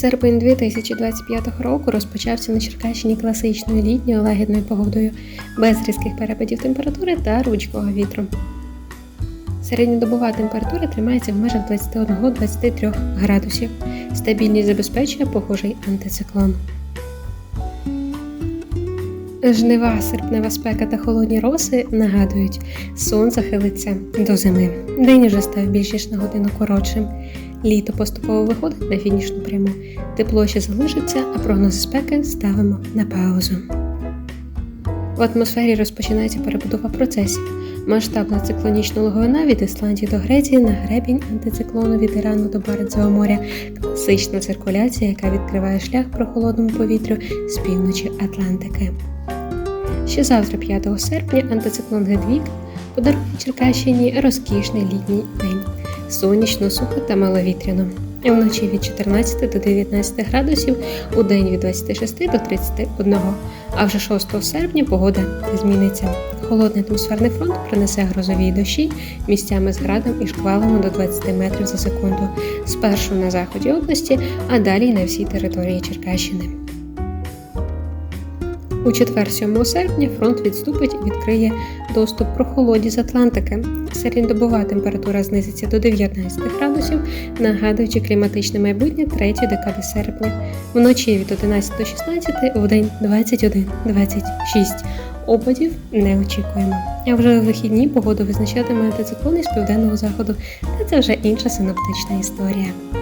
Серпень 2025 року розпочався на Черкащині класичною літньою лагідною погодою, без різких перепадів температури та ручкого вітру. Середньодобова температура тримається в межах 21-23 градусів. Стабільність забезпечує похожий антициклон. Жнива, серпнева спека та холодні роси нагадують, сонце хилиться до зими. День уже став більш ніж на годину коротшим. Літо поступово виходить на фінішну пряму. Тепло ще залишиться, а прогнози спеки ставимо на паузу. В атмосфері розпочинається перебудова процесів. Масштабна циклонічна логовина від Ісландії до Греції на гребінь антициклону від Ірану до Баренцевого моря. Класична циркуляція, яка відкриває шлях прохолодному повітрю з півночі Атлантики. Ще завтра, 5 серпня, антициклон Гедвік подарує Черкащині розкішний літній день. Сонячно, сухо та маловітряно. Вночі від 14 до 19 градусів, у день від 26 до 31. А вже 6 серпня погода зміниться. Холодний атмосферний фронт принесе грозові дощі місцями з градом і шквалами до 20 метрів за секунду. Спершу на заході області, а далі на всій території Черкащини. У четвер 7 серпня фронт відступить і відкриє доступ прохолоді з Атлантики. Середньодобова температура знизиться до 19 градусів, нагадуючи кліматичне майбутнє 3 декади серпня. Вночі від 11 до 16, вдень 21-26. Опадів не очікуємо. А вже у вихідні погоду визначатиме антициклон із південного заходу, та це вже інша синоптична історія.